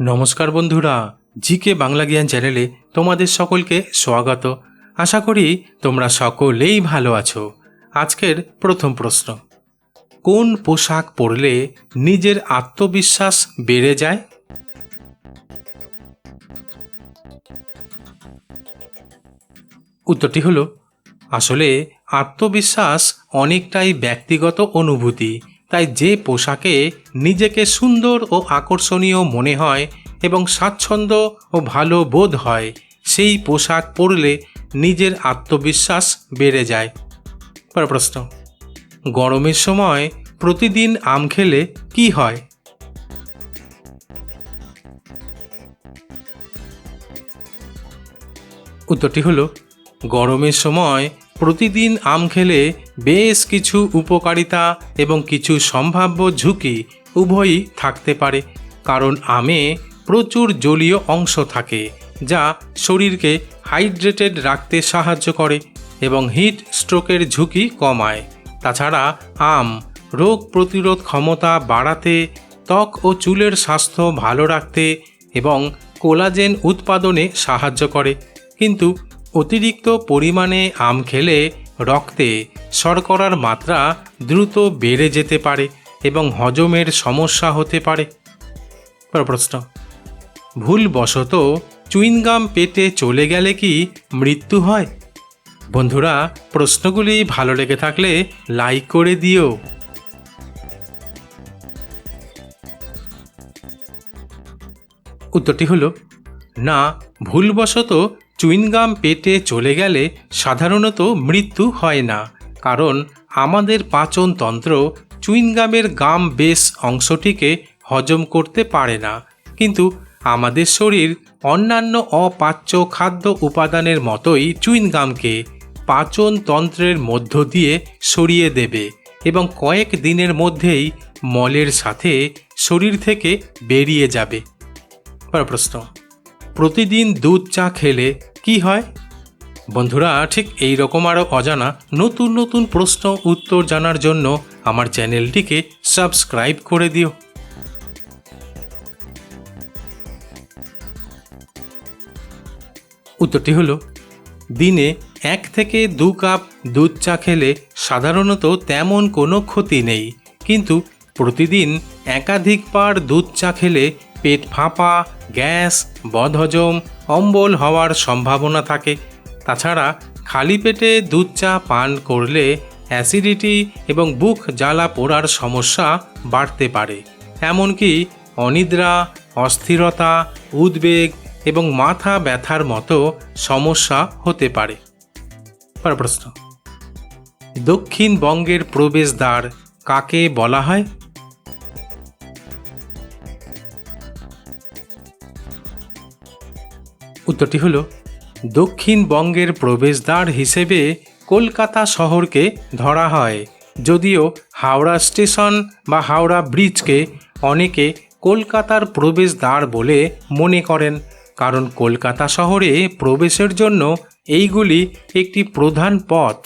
নমস্কার বন্ধুরা, জিকে বাংলা জ্ঞান চ্যানেলে তোমাদের সকলকে স্বাগত। আশা করি তোমরা সকলেই ভালো আছো। আজকের প্রথম প্রশ্ন, কোন পোশাক পরলে নিজের আত্মবিশ্বাস বেড়ে যায়? উত্তরটি হলো, আসলে আত্মবিশ্বাস অনেকটাই ব্যক্তিগত অনুভূতি তাই যে পোশাকে নিজেকে সুন্দর ও আকর্ষণীয় মনে হয় এবং স্বাচ্ছন্দ্য ও ভালো বোধ হয়, সেই পোশাক পরলে নিজের আত্মবিশ্বাস বেড়ে যায়। পর প্রশ্ন, গরমের সময় প্রতিদিন আম খেলে কি হয়? উত্তরটি হলো, গরমের সময় প্রতিদিন আম খেলে বেশ কিছু উপকারিতা এবং কিছু সম্ভাব্য ঝুঁকি উভয়ই থাকতে পারে, কারণ আমে প্রচুর জলীয় অংশ থাকে, যা শরীরকে হাইড্রেটেড রাখতে সাহায্য করে এবং হিট স্ট্রোকের ঝুঁকি কমায়। তাছাড়া আম রোগ প্রতিরোধ ক্ষমতা বাড়াতে, ত্বক ও চুলের স্বাস্থ্য ভালো রাখতে এবং কোলাজেন উৎপাদনে সাহায্য করে, কিন্তু অতিরিক্ত পরিমাণে আম খেলে রক্তে শর্করার মাত্রা দ্রুত বেড়ে যেতে পারে এবং হজমের সমস্যা হতে পারে। প্রশ্ন, ভুলবশত চুইনগাম পেটে চলে গেলে কি মৃত্যু হয়? বন্ধুরা, প্রশ্নগুলি ভালো লেগে থাকলে লাইক করে দিও। উত্তরটি হলো, না, ভুলবশত চুইনগাম পেটে চলে গেলে সাধারণত মৃত্যু হয় না, কারণ আমাদের পাচনতন্ত্র চুইনগামের গাম বেশ অংশটিকে হজম করতে পারে না। কিন্তু আমাদের শরীর অন্যান্য অপাচ্য খাদ্য উপাদানের মতোই চুইনগামকে পাচনতন্ত্রের মধ্য দিয়ে সরিয়ে দেবে এবং কয়েক দিনের মধ্যেই মলের সাথে শরীর থেকে বেরিয়ে যাবে। পর প্রশ্ন। প্রতিদিন দুধ চা খেলে কি হয়? বন্ধুরা, ঠিক এই রকম আরও অজানা নতুন নতুন প্রশ্ন উত্তর জানার জন্য আমার চ্যানেলটিকে সাবস্ক্রাইব করে দিও। উত্তরটি হলো, দিনে এক থেকে দু কাপ দুধ চা খেলে সাধারণত তেমন কোনো ক্ষতি নেই, কিন্তু প্রতিদিন একাধিকবার দুধ চা খেলে পেট ফাঁপা, গ্যাস, বদহজম, অম্বল হওয়ার সম্ভাবনা থাকে। তাছাড়া খালি পেটে দুধ চা পান করলে অ্যাসিডিটি এবং বুক জ্বালা পোড়ার সমস্যা বাড়তে পারে। এমনকি অনিদ্রা, অস্থিরতা, উদ্বেগ এবং মাথা ব্যথার মতো সমস্যা হতে পারে। প্রশ্ন। দক্ষিণবঙ্গের প্রবেশদ্বার কাকে বলা হয়? উত্তরটি হলো দক্ষিণবঙ্গের প্রবেশদ্বার হিসেবে কলকাতা শহরকে ধরা হয়, যদিও হাওড়া স্টেশন বা হাওড়া ব্রিজকে অনেকে কলকাতার প্রবেশদ্বার বলে মনে করেন, কারণ কলকাতা শহরে প্রবেশের জন্য এইগুলি একটি প্রধান পথ।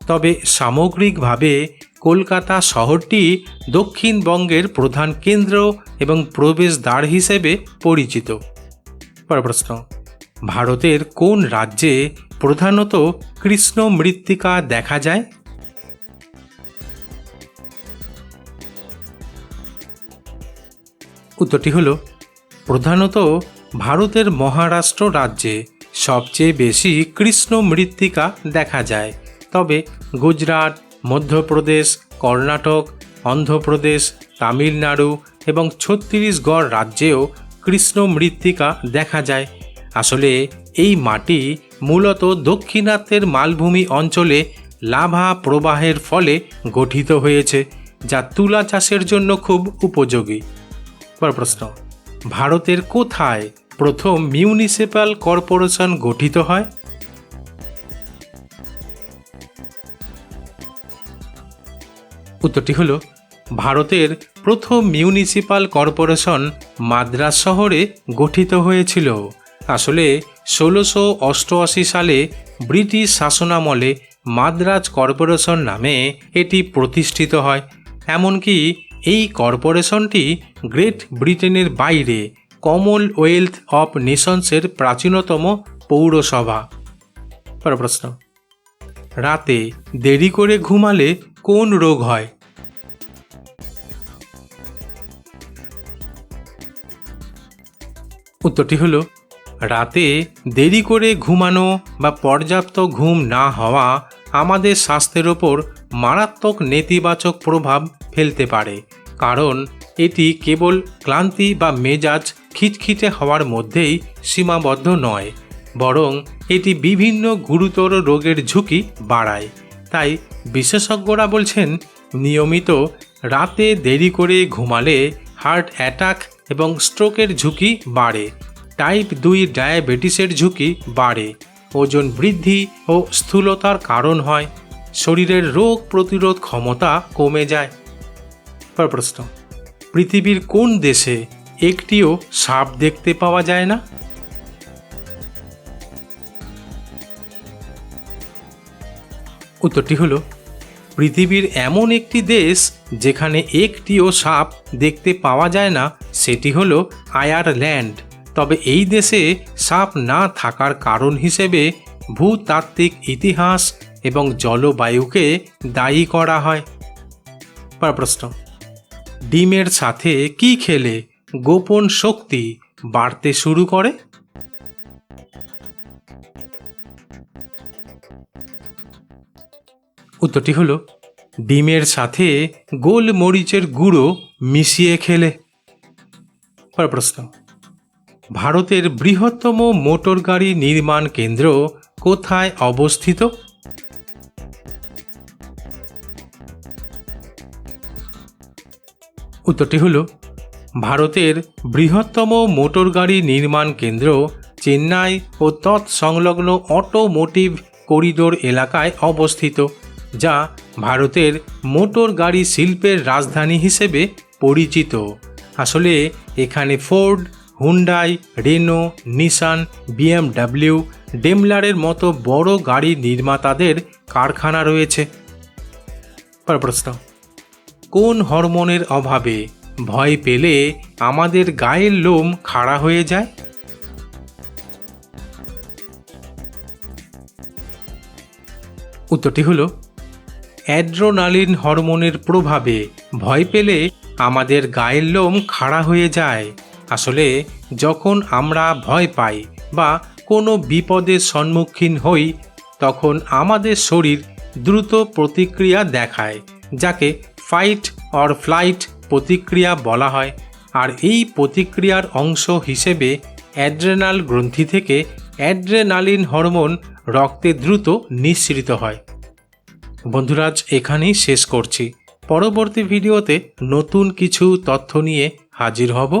তবে সামগ্রিকভাবে কলকাতা শহরটি দক্ষিণবঙ্গের প্রধান কেন্দ্র এবং প্রবেশদ্বার হিসেবে পরিচিত। পর প্রশ্ন ভারতের কোন রাজ্যে প্রধানত কৃষ্ণ মৃত্তিকা দেখা যায়? উত্তরটি হলো, প্রধানত ভারতের মহারাষ্ট্র রাজ্যে সবচেয়ে বেশি কৃষ্ণ মৃত্তিকা দেখা যায়। তবে গুজরাট, মধ্যপ্রদেশ, কর্ণাটক, অন্ধ্রপ্রদেশ, তামিলনাড়ু এবং ছত্তিশগড় রাজ্যেও কৃষ্ণ মৃত্তিকা দেখা যায়। আসলে এই মাটি মূলত দক্ষিণাত্যের মালভূমি অঞ্চলে লাভা প্রবাহের ফলে গঠিত হয়েছে, যা তুলা চাষের জন্য খুব উপযোগী। পর প্রশ্ন, ভারতের কোথায় প্রথম মিউনিসিপ্যাল কর্পোরেশন গঠিত হয়? উত্তরটি হলো, ভারতের প্রথম মিউনিসিপ্যাল কর্পোরেশন মাদ্রাস শহরে গঠিত হয়েছিল। আসলে ষোলোশো অষ্টআশি সালে ব্রিটিশ শাসনামলে মাদ্রাজ কর্পোরেশন নামে এটি প্রতিষ্ঠিত হয়। এমনকি এই কর্পোরেশনটি গ্রেট ব্রিটেনের বাইরে কমনওয়েলথ অফ নেশনসের প্রাচীনতম পৌরসভা। পরের প্রশ্ন। রাতে দেরি করে ঘুমালে কোন রোগ হয়? উত্তরটি হলো রাতে দেরি করে ঘুমানো বা পর্যাপ্ত ঘুম না হওয়া আমাদের স্বাস্থ্যের ওপর মারাত্মক নেতিবাচক প্রভাব ফেলতে পারে। কারণ এটি কেবল ক্লান্তি বা মেজাজ খিটখিটে হওয়ার মধ্যেই সীমাবদ্ধ নয়, বরং এটি বিভিন্ন গুরুতর রোগের ঝুঁকি বাড়ায়। তাই বিশেষজ্ঞরা বলছেন, নিয়মিত রাতে দেরি করে ঘুমালে হার্ট অ্যাটাক এবং স্ট্রোকের ঝুঁকি বাড়ে। টাইপ দুই ডায়াবেটিসের ঝুঁকি বাড়ে, ওজন বৃদ্ধি ও স্থূলতার কারণ হয়, শরীরের রোগ প্রতিরোধ ক্ষমতা কমে যায়। পর প্রশ্ন, পৃথিবীর কোন দেশে একটিও সাপ দেখতে পাওয়া যায় না? উত্তরটি হলো, পৃথিবীর এমন একটি দেশ যেখানে একটিও সাপ দেখতে পাওয়া যায় না, সেটি হলো আয়ারল্যান্ড। তবে এই দেশে সাপ না থাকার কারণ হিসেবে ভূতাত্ত্বিক ইতিহাস এবং জলবায়ুকে দায়ী করা হয়। প্রশ্ন, ডিমের সাথে কি খেলে গোপন শক্তি বাড়তে শুরু করে? উত্তরটি হলো, ডিমের সাথে গোলমরিচের গুঁড়ো মিশিয়ে খেলে। প্রশ্ন ভারতের বৃহত্তম মোটর গাড়ি নির্মাণ কেন্দ্র কোথায় অবস্থিত? উত্তরটি হল, ভারতের বৃহত্তম মোটর গাড়ি নির্মাণ কেন্দ্র চেন্নাই ও তৎসংলগ্ন অটোমোটিভ করিডোর এলাকায় অবস্থিত, যা ভারতের মোটর গাড়ি শিল্পের রাজধানী হিসেবে পরিচিত। আসলে এখানে Ford Hyundai Renault Nissan BMW ডেমলারের মতো বড় গাড়ি নির্মাতাদের কারখানা রয়েছে। প্রশ্ন। কোন হরমোনের অভাবে ভয় পেলে আমাদের গায়ের লোম খাড়া হয়ে যায়? উত্তরটি হলো, অ্যাড্রোনালিন হরমোনের প্রভাবে ভয় পেলে আমাদের গায়ের লোম খাড়া হয়ে যায়। আসলে যখন আমরা ভয় পাই বা কোনো বিপদের সম্মুখীন হই, তখন আমাদের শরীর দ্রুত প্রতিক্রিয়া দেখায়, যাকে ফাইট অর ফ্লাইট প্রতিক্রিয়া বলা হয়। আর এই প্রতিক্রিয়ার অংশ হিসেবে অ্যাড্রেনাল গ্রন্থি থেকে অ্যাড্রেনালিন হরমোন রক্তে দ্রুত নিঃসৃত হয়। বন্ধুরাজ, এখানেই শেষ করছি। পরবর্তী ভিডিওতে নতুন কিছু তথ্য নিয়ে হাজির হব।